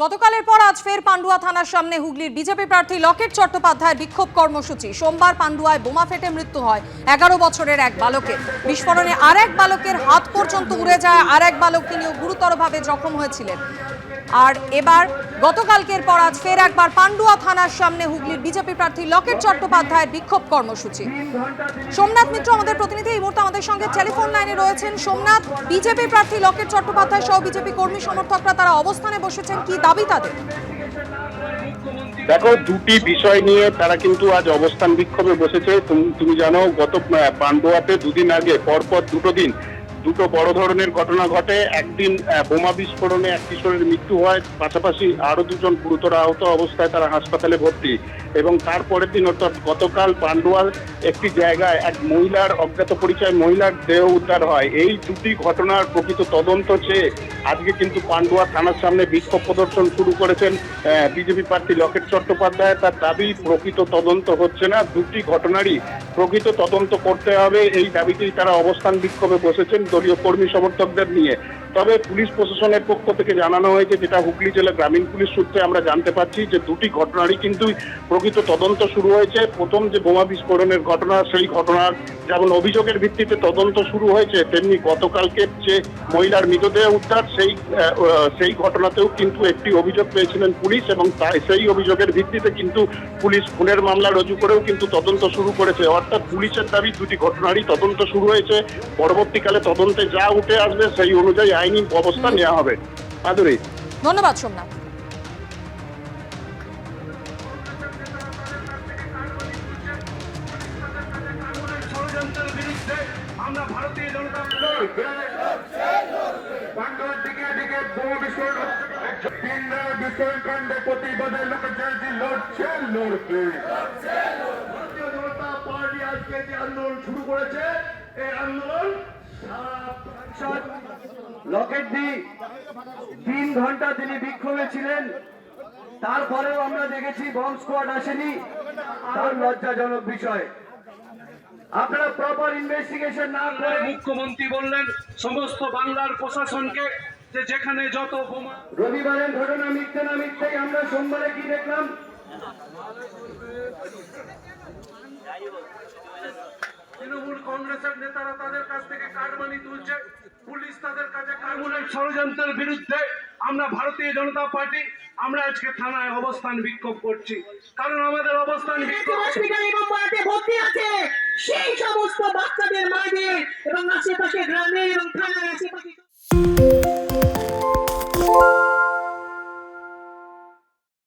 গতকালের পর আজ ফের পান্ডুয়া থানার সামনে হুগলির বিজেপি প্রার্থী লকেট চট্টোপাধ্যায়ের বিক্ষোভ কর্মসূচি। সোমবার পান্ডুয়ায় বোমা ফেটে মৃত্যু হয় এগারো বছরের এক বালকের। বিস্ফোরণে আর এক বালকের হাত পর্যন্ত উড়ে যায় আর এক বালক তিনিও গুরুতরভাবে জখম হয়েছিলেন। আর এবার গতকালকের পর আজ ফের একবার পান্ডুয়া থানার সামনে হুগলির বিজেপি প্রার্থী লকেট চট্টোপাধ্যায়ের বিক্ষোভ কর্মসূচি। সোমনাথ মিত্র আমাদের প্রতিনিধি, এই মুহূর্তে আমাদের সঙ্গে টেলিফোন লাইনে রয়েছেন সোমনাথ। বিজেপি প্রার্থী লকেট চট্টোপাধ্যায় সহ বিজেপি কর্মী সমর্থকরা তারা অবস্থানে বসেছেন, কি দাবি তাদের? দেখো, দুটি বিষয় নিয়ে তারা কিন্তু আজ অবস্থান বিক্ষোভে বসেছে। তুমি- জানো, গত পান্ডুয়াতে দুদিন আগে, পরপর দুটো দিন দুটো বড় ধরনের ঘটনা ঘটে। একদিন বোমা বিস্ফোরণে এক কিশোরের মৃত্যু হয়। পাশাপাশি আরও দুজন গুরুতর আহত অবস্থায় তারা হাসপাতালে ভর্তি। এবং তারপরের দিন, অর্থাৎ গতকাল পান্ডুয়ার একটি জায়গায় এক মহিলার অজ্ঞাত পরিচয় মহিলার দেহ উদ্ধার হয়। এই দুটি ঘটনার প্রকৃত তদন্ত চেয়ে আজকে কিন্তু পান্ডুয়া থানার সামনে বিক্ষোভ প্রদর্শন শুরু করেছেন বিজেপি প্রার্থী লকেট চট্টোপাধ্যায়। তার দাবি, প্রকৃত তদন্ত হচ্ছে না, দুটি ঘটনারই প্রকৃত তদন্ত করতে হবে। এই দাবিতেই তারা অবস্থান বিক্ষোভে বসেছেন। দলীয় কর্মী সমর্থকদের নিয়ে তবে পুলিশ প্রশাসনের পক্ষ থেকে জানানো হয়েছে, যেটা হুগলি জেলা গ্রামীণ পুলিশ সূত্রে আমরা জানতে পারছি যে দুটি ঘটনারই কিন্তু প্রকৃত তদন্ত শুরু হয়েছে। প্রথম যে বোমা বিস্ফোরণের ঘটনা, সেই ঘটনার যেমন অভিযোগের ভিত্তিতে তদন্ত শুরু হয়েছে, তেমনি গতকালকে যে মহিলার মৃতদেহ উদ্ধার, সেই সেই ঘটনাতেও কিন্তু একটি অভিযোগ পেয়েছিলেন পুলিশ এবং তাই সেই অভিযোগের ভিত্তিতে কিন্তু পুলিশ খুনের মামলা রুজু করেও কিন্তু তদন্ত শুরু করেছে। অর্থাৎ পুলিশের দাবি, দুটি ঘটনারই তদন্ত শুরু হয়েছে। পরবর্তীকালে তদন্তে যা উঠে আসবে, সেই অনুযায়ী ব্যবস্থা নেওয়া হবে মাধুরী ধন্যবাদ সোমনাথ আমরা ভারতীয় জনতা পাণ্ডবের দিকে দিকে বোমা বিস্ফোরণ হচ্ছে। বিস্ফোরণ কাণ্ডে প্রতিবাদে লোকের জয়ন্তী লড়ছে লড়বে ভারতীয় জনতা পার্টি আজকে যে আন্দোলন শুরু করেছে এই আন্দোলন লকেটদি তিন ঘণ্টা তিনি বিক্ষোভে ছিলেন। তারপরেও আমরা দেখেছি বম স্কোয়াড আসেনি। তার লজ্জাজনক বিষয়। আপনারা প্রপার ইনভেস্টিগেশন না করে মুখ্যমন্ত্রী বললেন সমস্ত বাংলার প্রশাসনকে যে যেখানে যত রবিবারের ঘটনা মিথ্যে না মিথ্যেই আমরা সোমবারে কি দেখলাম তৃণমূল কংগ্রেসের নেতারা তাদের কাছ থেকে কাটমানি তুলছে পুলিশ তাদের কাছে তৃণমূলের ষড়যন্ত্রের বিরুদ্ধে আমরা ভারতীয় জনতা পার্টি আমরা আজকে থানায় অবস্থান বিক্ষোভ করছি। কারণ আমাদের অবস্থান বিক্ষোভ হসপিটাল এবং পাড়াতে ভর্তি আছে সেই সমস্ত